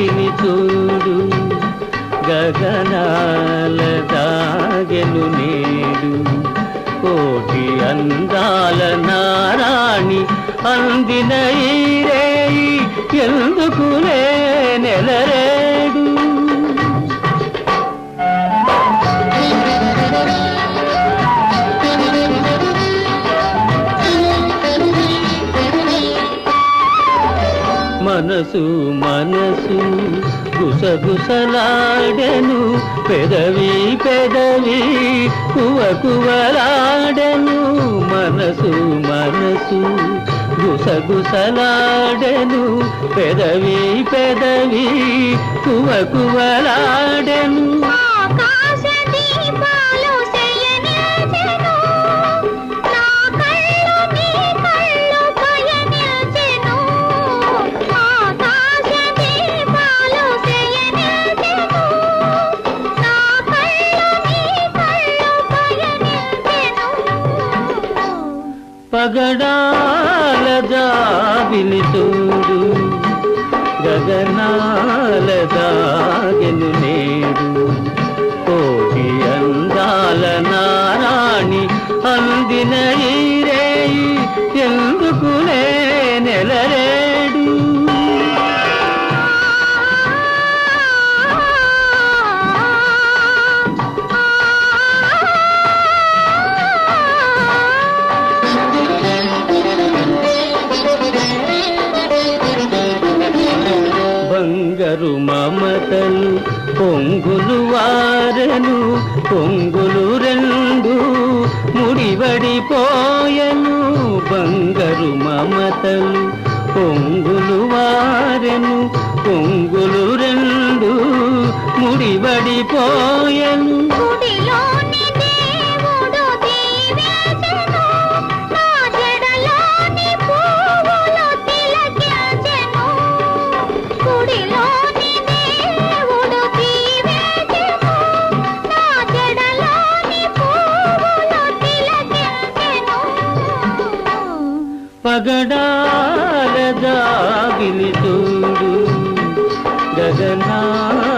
చూపిని చూడు గగనాల దాగెను నేడు. కోటి అందాల నారాణి అందిన ఈ రేయి ఎందుకులే నెలరే? మనసు మనసు గుసగుసలాడెను పెదవి పెదవి కువ కువలాడెను మనసు మనసు గుసగుసలాడెను పెదవి పెదవి కువ గగడాల జాబిలి చూడు. గగనాల దాగెను నేడు. కోటి అందాల నారాణి అందిన ఈ బంగారు మమతలు పొంగులు వారను పొంగులు రెండు ముడివడిపోయను బంగారు మమతలు పొంగులు వారెను పొంగులు రెండు ముడివడిపోయను పగడాల జాబిలి చూడు. గగనాల